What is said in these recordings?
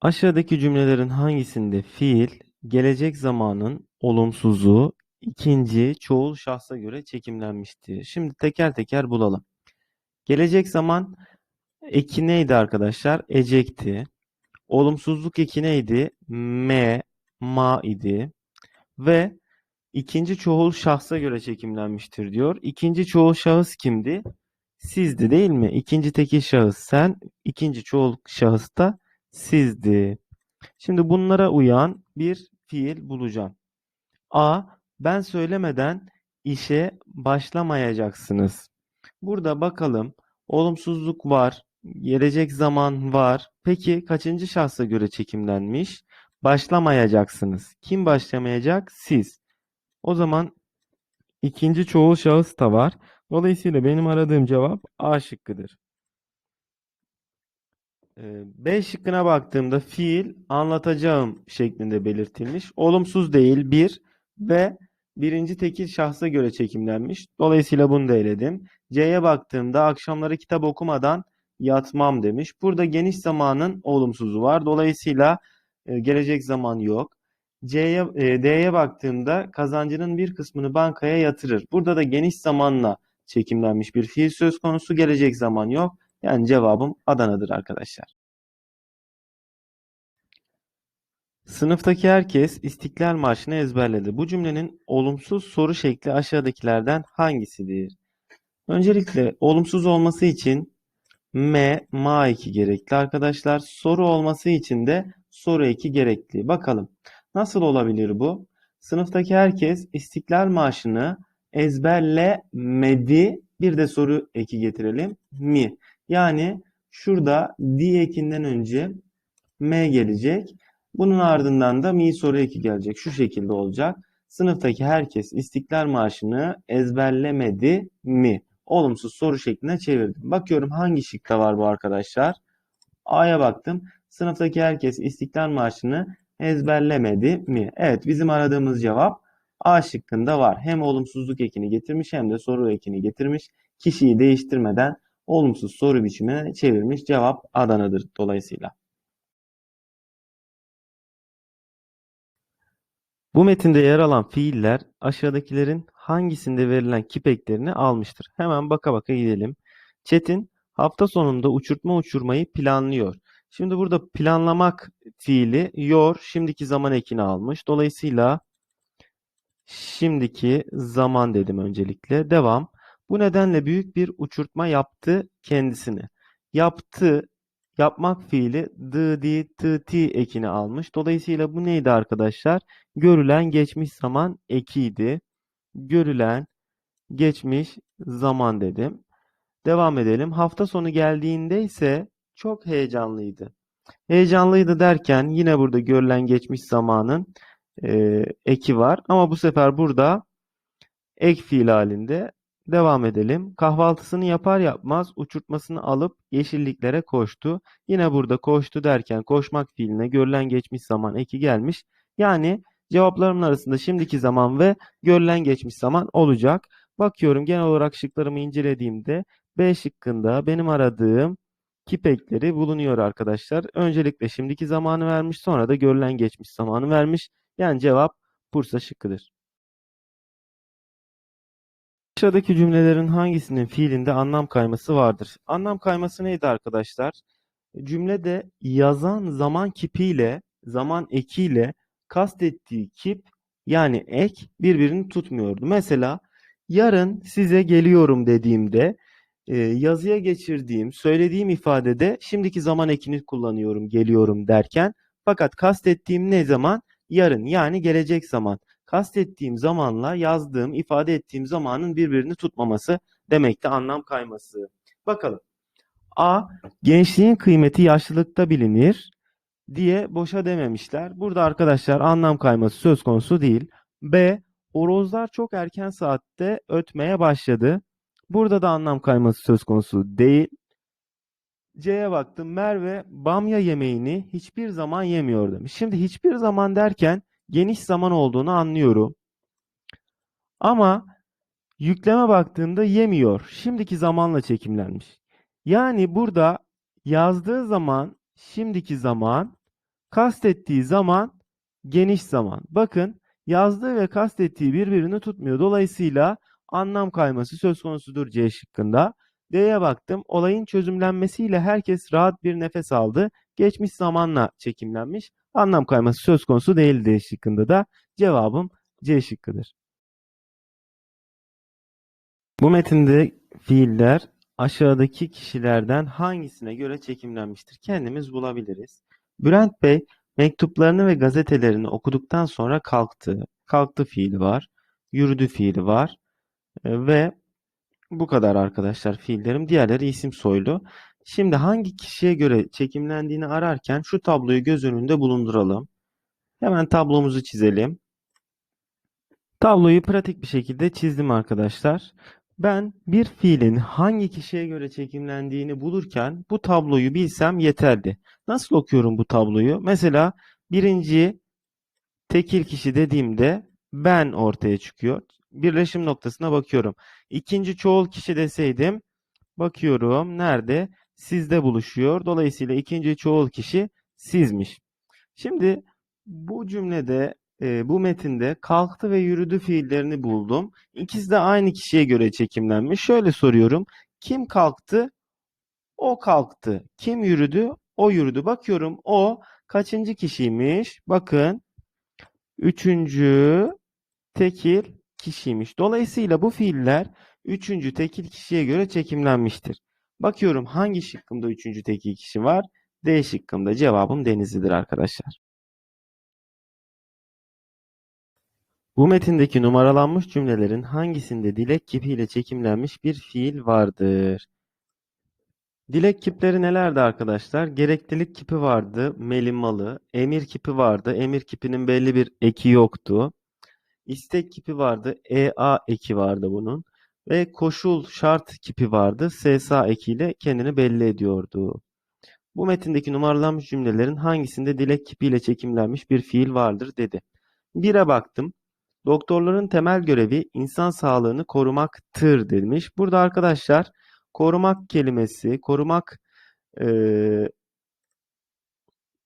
Aşağıdaki cümlelerin hangisinde fiil gelecek zamanın olumsuzu ikinci çoğul şahsa göre çekimlenmiştir? Şimdi teker teker bulalım. Gelecek zaman eki neydi arkadaşlar? Ecekti. Olumsuzluk eki neydi? Me, ma idi. Ve ikinci çoğul şahsa göre çekimlenmiştir diyor. İkinci çoğul şahıs kimdi? Sizdi değil mi? İkinci tekil şahıs sen, ikinci çoğul şahıs da sizdi. Şimdi bunlara uyan bir fiil bulacağım. A. Ben söylemeden işe başlamayacaksınız. Burada bakalım olumsuzluk var, gelecek zaman var. Peki kaçıncı şahsa göre çekimlenmiş? Başlamayacaksınız. Kim başlamayacak? Siz. O zaman ikinci çoğul şahıs da var. Dolayısıyla benim aradığım cevap A şıkkıdır. Ee, B şıkkına baktığımda fiil anlatacağım şeklinde belirtilmiş. Olumsuz değil bir ve birinci tekil şahsa göre çekimlenmiş. Dolayısıyla bunu da eledim. C'ye baktığımda akşamları kitap okumadan yatmam demiş. Burada geniş zamanın olumsuzu var. Dolayısıyla e, gelecek zaman yok. C'ye, e, D'ye baktığımda kazancının bir kısmını bankaya yatırır. Burada da geniş zamanla çekimlenmiş bir fiil söz konusu. Gelecek zaman yok. Yani cevabım Adana'dır arkadaşlar. Sınıftaki herkes İstiklal Marşı'nı ezberledi. Bu cümlenin olumsuz soru şekli aşağıdakilerden hangisidir? Öncelikle olumsuz olması için M, ma eki gerekli arkadaşlar. Soru olması için de soru eki gerekli. Bakalım nasıl olabilir bu? Sınıftaki herkes İstiklal Marşı'nı ezberlemedi. Bir de soru eki getirelim. Mi. Yani şurada di ekinden önce m gelecek. Bunun ardından da mi soru eki gelecek. Şu şekilde olacak. Sınıftaki herkes İstiklal Marşı'nı ezberlemedi mi? Olumsuz soru şekline çevirdim. Bakıyorum hangi şıkta var bu arkadaşlar? A'ya baktım. Sınıftaki herkes İstiklal Marşı'nı ezberlemedi mi? Evet bizim aradığımız cevap A şıkkında var. Hem olumsuzluk ekini getirmiş hem de soru ekini getirmiş. Kişiyi değiştirmeden olumsuz soru biçimine çevirmiş. Cevap Adana'dır dolayısıyla. Bu metinde yer alan fiiller aşağıdakilerin hangisinde verilen kip eklerini almıştır? Hemen baka baka gidelim. Çetin hafta sonunda uçurtma uçurmayı planlıyor. Şimdi burada planlamak fiili yor şimdiki zaman ekini almış. Dolayısıyla şimdiki zaman dedim öncelikle. Devam. Bu nedenle büyük bir uçurtma yaptı kendisini. Yaptı, yapmak fiili d, di, t, ti ekini almış. Dolayısıyla bu neydi arkadaşlar? Görülen geçmiş zaman ekiydi. Görülen geçmiş zaman dedim. Devam edelim. Hafta sonu geldiğinde ise çok heyecanlıydı. Heyecanlıydı derken yine burada görülen geçmiş zamanın e, eki var. Ama bu sefer burada ek fiil halinde Devam edelim. Kahvaltısını yapar yapmaz uçurtmasını alıp yeşilliklere koştu. Yine burada koştu derken koşmak fiiline görülen geçmiş zaman eki gelmiş. Yani cevaplarımın arasında şimdiki zaman ve görülen geçmiş zaman olacak. Bakıyorum genel olarak şıklarımı incelediğimde B şıkkında benim aradığım kip ekleri bulunuyor arkadaşlar. Öncelikle şimdiki zamanı vermiş sonra da görülen geçmiş zamanı vermiş. Yani cevap Bursa şıkkıdır. Aşağıdaki cümlelerin hangisinin fiilinde anlam kayması vardır? Anlam kayması neydi arkadaşlar? Cümlede yazan zaman kipiyle, zaman ekiyle kastettiği kip yani ek birbirini tutmuyordu. Mesela yarın size geliyorum dediğimde e, yazıya geçirdiğim, söylediğim ifadede şimdiki zaman ekini kullanıyorum, geliyorum derken fakat kastettiğim ne zaman? Yarın yani gelecek zaman kastettiğim zamanla yazdığım, ifade ettiğim zamanın birbirini tutmaması demekti anlam kayması. Bakalım. A. Gençliğin kıymeti yaşlılıkta bilinir diye boşa dememişler. Burada arkadaşlar anlam kayması söz konusu değil. B. Horozlar çok erken saatte ötmeye başladı. Burada da anlam kayması söz konusu değil. C'ye baktım. Merve bamya yemeğini hiçbir zaman yemiyor demiş. Şimdi hiçbir zaman derken geniş zaman olduğunu anlıyorum. Ama yükleme baktığımda yemiyor. Şimdiki zamanla çekimlenmiş. Yani burada yazdığı zaman şimdiki zaman Kastettiği zaman geniş zaman. Bakın yazdığı ve kastettiği birbirini tutmuyor. Dolayısıyla anlam kayması söz konusudur C şıkkında. D'ye baktım. Olayın çözümlenmesiyle herkes rahat bir nefes aldı. Geçmiş zamanla çekimlenmiş. Anlam kayması söz konusu değil D şıkkında da. Cevabım C şıkkıdır. Bu metinde fiiller aşağıdaki kişilerden hangisine göre çekimlenmiştir? Kendimiz bulabiliriz. Bülent Bey mektuplarını ve gazetelerini okuduktan sonra kalktı. Kalktı fiili var. Yürüdü fiili var. E, Ve bu kadar arkadaşlar fiillerim. Diğerleri isim soylu. Şimdi hangi kişiye göre çekimlendiğini ararken şu tabloyu göz önünde bulunduralım. Hemen tablomuzu çizelim. Tabloyu pratik bir şekilde çizdim arkadaşlar. Ben bir fiilin hangi kişiye göre çekimlendiğini bulurken bu tabloyu bilsem yeterli. Nasıl okuyorum bu tabloyu? Mesela birinci tekil kişi dediğimde ben ortaya çıkıyor. Birleşim noktasına bakıyorum. İkinci çoğul kişi deseydim bakıyorum nerede? Sizde buluşuyor. Dolayısıyla ikinci çoğul kişi sizmiş. Şimdi bu cümlede e, bu metinde kalktı ve yürüdü fiillerini buldum. İkisi de aynı kişiye göre çekimlenmiş. Şöyle soruyorum. Kim kalktı? O kalktı. Kim yürüdü? O yürüdü. Bakıyorum o kaçıncı kişiymiş? Bakın. Üçüncü tekil kişiymiş. Dolayısıyla bu fiiller üçüncü tekil kişiye göre çekimlenmiştir. Bakıyorum hangi şıkkımda üçüncü tekil kişi var? D şıkkımda cevabım Denizli'dir arkadaşlar. Bu metindeki numaralanmış cümlelerin hangisinde dilek kipiyle çekimlenmiş bir fiil vardır? Dilek kipleri nelerdi arkadaşlar? Gereklilik kipi vardı, melimalı. Emir kipi vardı. Emir kipinin belli bir eki yoktu. İstek kipi vardı. EA eki vardı bunun. Ve koşul şart kipi vardı. SSA ekiyle kendini belli ediyordu. Bu metindeki numaralanmış cümlelerin hangisinde dilek kipiyle çekimlenmiş bir fiil vardır dedi. Bire baktım. Doktorların temel görevi insan sağlığını korumaktır demiş. Burada arkadaşlar korumak kelimesi, korumak eee,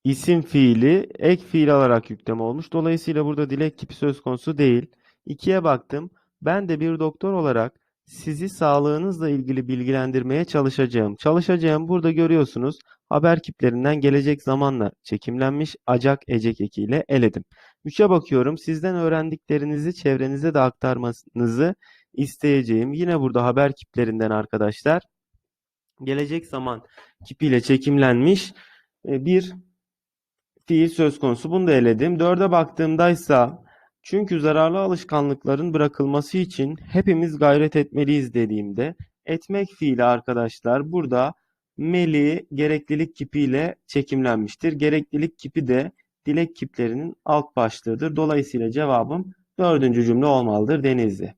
isim fiili ek fiil alarak yükleme olmuş. Dolayısıyla burada dilek kipi söz konusu değil. İkiye baktım. Ben de bir doktor olarak sizi sağlığınızla ilgili bilgilendirmeye çalışacağım. Çalışacağım burada görüyorsunuz. Haber kiplerinden gelecek zamanla çekimlenmiş acak ecek ekiyle eledim. Üçe bakıyorum. Sizden öğrendiklerinizi çevrenize de aktarmanızı isteyeceğim. Yine burada haber kiplerinden arkadaşlar gelecek zaman kipiyle çekimlenmiş e, bir fiil söz konusu. Bunu da eledim. Dörde baktığımdaysa çünkü zararlı alışkanlıkların bırakılması için hepimiz gayret etmeliyiz dediğimde etmek fiili arkadaşlar burada meli gereklilik kipiyle çekimlenmiştir. Gereklilik kipi de dilek kiplerinin alt başlığıdır. Dolayısıyla cevabım dördüncü cümle olmalıdır Denizli.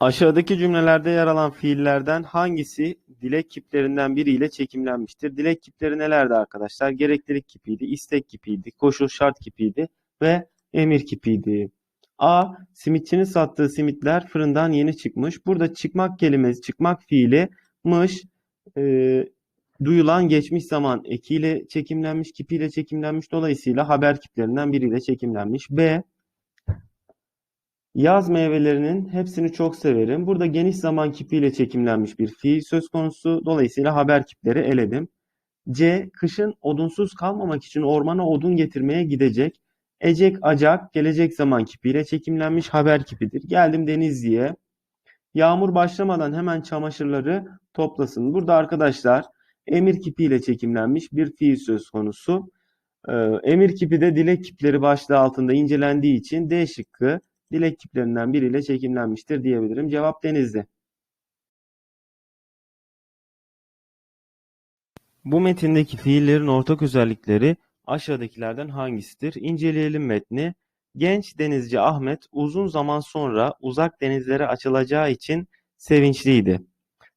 Aşağıdaki cümlelerde yer alan fiillerden hangisi dilek kiplerinden biriyle çekimlenmiştir? Dilek kipleri nelerdi arkadaşlar? Gereklilik kipiydi, istek kipiydi, koşul şart kipiydi ve emir kipiydi. A. Simitçinin sattığı simitler fırından yeni çıkmış. Burada çıkmak kelimesi, çıkmak fiili mış, e, duyulan geçmiş zaman ekiyle çekimlenmiş, kipiyle çekimlenmiş. Dolayısıyla haber kiplerinden biriyle çekimlenmiş. B. Yaz meyvelerinin hepsini çok severim. Burada geniş zaman kipiyle çekimlenmiş bir fiil söz konusu. Dolayısıyla haber kipleri eledim. C. Kışın odunsuz kalmamak için ormana odun getirmeye gidecek. Ecek acak gelecek zaman kipiyle çekimlenmiş haber kipidir. Geldim Denizli'ye. Yağmur başlamadan hemen çamaşırları toplasın. Burada arkadaşlar emir kipiyle çekimlenmiş bir fiil söz konusu. Ee, emir kipi de dilek kipleri başlığı altında incelendiği için D şıkkı dilek kiplerinden biriyle çekimlenmiştir diyebilirim. Cevap Denizli. Bu metindeki fiillerin ortak özellikleri aşağıdakilerden hangisidir? İnceleyelim metni. Genç denizci Ahmet uzun zaman sonra uzak denizlere açılacağı için sevinçliydi.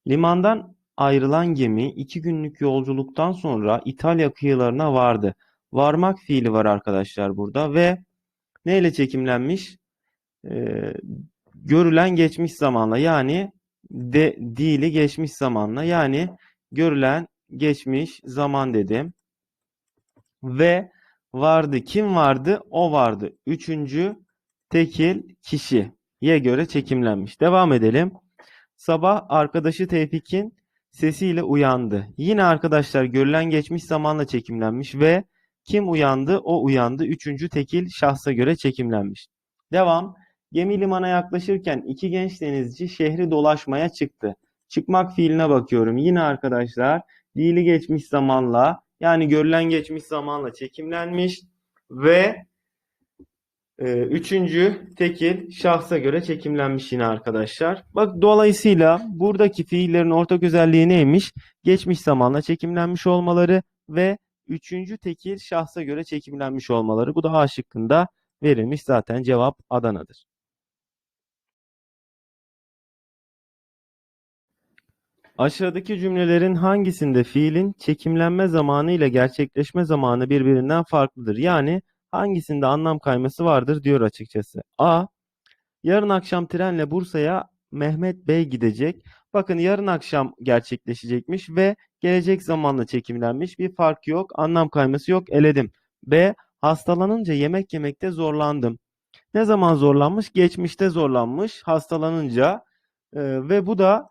Limandan ayrılan gemi iki günlük yolculuktan sonra İtalya kıyılarına vardı. Varmak fiili var arkadaşlar burada ve neyle çekimlenmiş? Ee, görülen geçmiş zamanla yani de dili geçmiş zamanla yani görülen geçmiş zaman dedim. Ve vardı. Kim vardı? O vardı. Üçüncü tekil kişiye göre çekimlenmiş. Devam edelim. Sabah arkadaşı Tevfik'in sesiyle uyandı. Yine arkadaşlar görülen geçmiş zamanla çekimlenmiş ve kim uyandı? O uyandı. Üçüncü tekil şahsa göre çekimlenmiş. Devam. Gemi limana yaklaşırken iki genç denizci şehri dolaşmaya çıktı. Çıkmak fiiline bakıyorum. Yine arkadaşlar fiili geçmiş zamanla yani görülen geçmiş zamanla çekimlenmiş ve e, üçüncü tekil şahsa göre çekimlenmiş yine arkadaşlar. Bak dolayısıyla buradaki fiillerin ortak özelliği neymiş? Geçmiş zamanla çekimlenmiş olmaları ve üçüncü tekil şahsa göre çekimlenmiş olmaları. Bu da A şıkkında verilmiş zaten cevap Adana'dır. Aşağıdaki cümlelerin hangisinde fiilin çekimlenme zamanı ile gerçekleşme zamanı birbirinden farklıdır? Yani hangisinde anlam kayması vardır diyor açıkçası. A. Yarın akşam trenle Bursa'ya Mehmet Bey gidecek. Bakın yarın akşam gerçekleşecekmiş ve gelecek zamanla çekimlenmiş. Bir fark yok, anlam kayması yok. Eledim. B. Hastalanınca yemek yemekte zorlandım. Ne zaman zorlanmış? Geçmişte zorlanmış hastalanınca Ee, ve bu da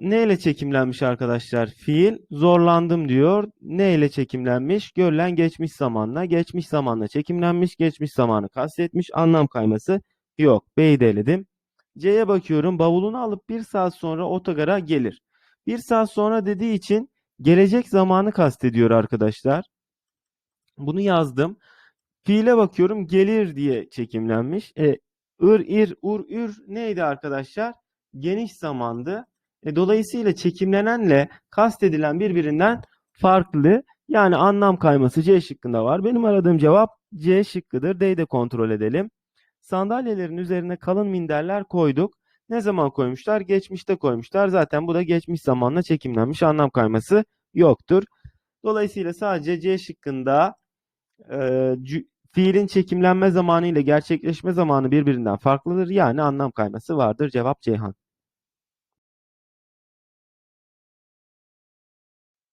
ne ile çekimlenmiş arkadaşlar? Fiil zorlandım diyor. Ne ile çekimlenmiş? Görülen geçmiş zamanla. Geçmiş zamanla çekimlenmiş. Geçmiş zamanı kastetmiş. Anlam kayması yok. B'yi de. C'ye bakıyorum. Bavulunu alıp bir saat sonra otogara gelir. Bir saat sonra dediği için gelecek zamanı kastediyor arkadaşlar. Bunu yazdım. Fiile bakıyorum gelir diye çekimlenmiş. E, ır, ir, ur, ür neydi arkadaşlar? Geniş zamandı. E, dolayısıyla çekimlenenle kastedilen birbirinden farklı. Yani anlam kayması C şıkkında var. Benim aradığım cevap C şıkkıdır. D'yi de kontrol edelim. Sandalyelerin üzerine kalın minderler koyduk. Ne zaman koymuşlar? Geçmişte koymuşlar. Zaten bu da geçmiş zamanla çekimlenmiş. Anlam kayması yoktur. Dolayısıyla sadece C şıkkında e, fiilin çekimlenme zamanı ile gerçekleşme zamanı birbirinden farklıdır. Yani anlam kayması vardır. Cevap Ceyhan.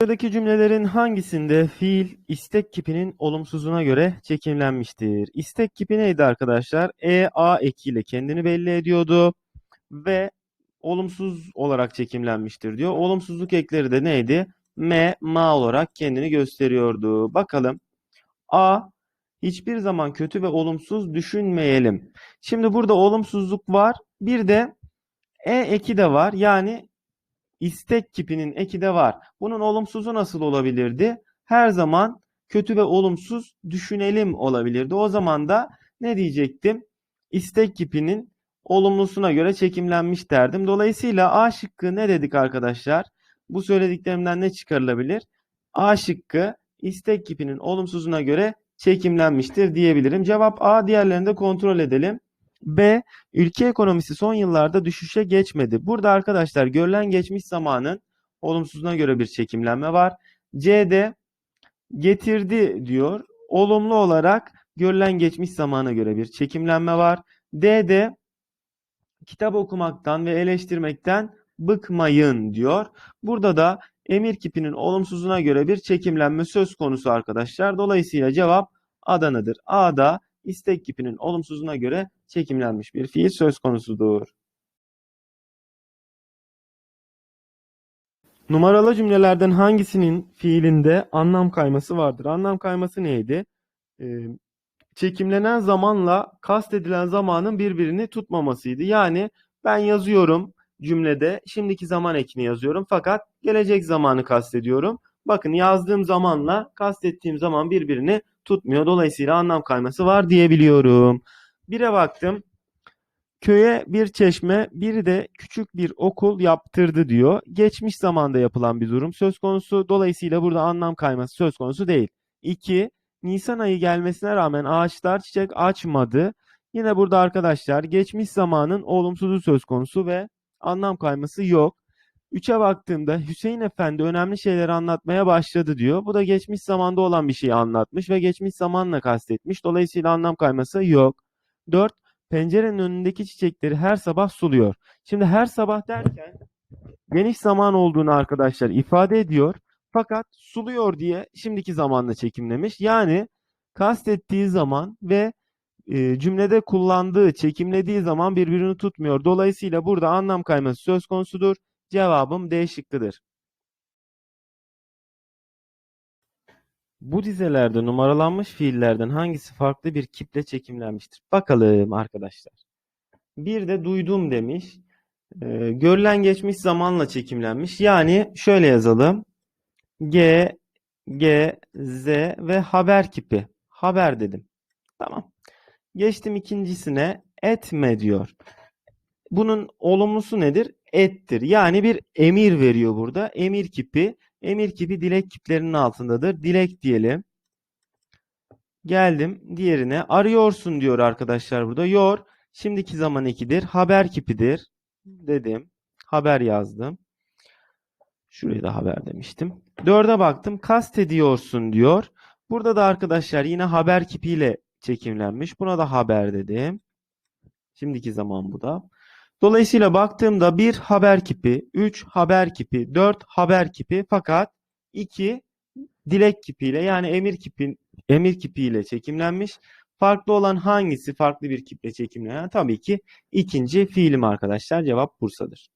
Buradaki cümlelerin hangisinde fiil istek kipinin olumsuzuna göre çekimlenmiştir? İstek kipi neydi arkadaşlar? E, A ekiyle kendini belli ediyordu ve olumsuz olarak çekimlenmiştir diyor. Olumsuzluk ekleri de neydi? M, ma olarak kendini gösteriyordu. Bakalım. A, hiçbir zaman kötü ve olumsuz düşünmeyelim. Şimdi burada olumsuzluk var. Bir de E eki de var. Yani istek kipinin eki de var. Bunun olumsuzu nasıl olabilirdi? Her zaman kötü ve olumsuz düşünelim olabilirdi. O zaman da ne diyecektim? İstek kipinin olumlusuna göre çekimlenmiş derdim. Dolayısıyla A şıkkı ne dedik arkadaşlar? Bu söylediklerimden ne çıkarılabilir? A şıkkı istek kipinin olumsuzuna göre çekimlenmiştir diyebilirim. Cevap A. Diğerlerini de kontrol edelim. B. Ülke ekonomisi son yıllarda düşüşe geçmedi. Burada arkadaşlar görülen geçmiş zamanın olumsuzuna göre bir çekimlenme var. C'de getirdi diyor. Olumlu olarak görülen geçmiş zamana göre bir çekimlenme var. D'de kitap okumaktan ve eleştirmekten bıkmayın diyor. Burada da emir kipinin olumsuzuna göre bir çekimlenme söz konusu arkadaşlar. Dolayısıyla cevap Adana'dır. A'da istek kipinin olumsuzuna göre çekimlenmiş bir fiil söz konusudur. Numaralı cümlelerden hangisinin fiilinde anlam kayması vardır? Anlam kayması neydi? Ee, çekimlenen zamanla kastedilen zamanın birbirini tutmamasıydı. Yani ben yazıyorum cümlede şimdiki zaman ekini yazıyorum fakat gelecek zamanı kastediyorum. Bakın yazdığım zamanla kastettiğim zaman birbirini tutmuyor. Dolayısıyla anlam kayması var diyebiliyorum. Bire baktım. Köye bir çeşme, biri de küçük bir okul yaptırdı diyor. Geçmiş zamanda yapılan bir durum söz konusu. Dolayısıyla burada anlam kayması söz konusu değil. 2. Nisan ayı gelmesine rağmen ağaçlar çiçek açmadı. Yine burada arkadaşlar geçmiş zamanın olumsuzu söz konusu ve anlam kayması yok. 3'e baktığımda Hüseyin Efendi önemli şeyleri anlatmaya başladı diyor. Bu da geçmiş zamanda olan bir şeyi anlatmış ve geçmiş zamanla kastetmiş. Dolayısıyla anlam kayması yok. 4. Pencerenin önündeki çiçekleri her sabah suluyor. Şimdi her sabah derken geniş zaman olduğunu arkadaşlar ifade ediyor. Fakat suluyor diye şimdiki zamanla çekimlemiş. Yani kastettiği zaman ve e, cümlede kullandığı, çekimlediği zaman birbirini tutmuyor. Dolayısıyla burada anlam kayması söz konusudur. Cevabım D şıkkıdır. Bu dizelerde numaralanmış fiillerden hangisi farklı bir kiple çekimlenmiştir? Bakalım arkadaşlar. Bir de duydum demiş. Ee, görülen geçmiş zamanla çekimlenmiş. Yani şöyle yazalım. G, G, Z ve haber kipi. Haber dedim. Tamam. Geçtim ikincisine. Etme diyor. Bunun olumlusu nedir? Ettir. Yani bir emir veriyor burada. Emir kipi. Emir kipi dilek kiplerinin altındadır. Dilek diyelim. Geldim diğerine. Arıyorsun diyor arkadaşlar burada. Yor. Şimdiki zaman ekidir. Haber kipidir. Dedim. Haber yazdım. Şuraya da haber demiştim. Dörde baktım. Kast ediyorsun diyor. Burada da arkadaşlar yine haber kipiyle çekimlenmiş. Buna da haber dedim. Şimdiki zaman bu da. Dolayısıyla baktığımda bir haber kipi, 3 haber kipi, 4 haber kipi fakat 2 dilek kipiyle yani emir kipi emir kipiyle çekimlenmiş. Farklı olan hangisi farklı bir kiple çekimlenen? Tabii ki ikinci fiilim arkadaşlar. Cevap Bursa'dır.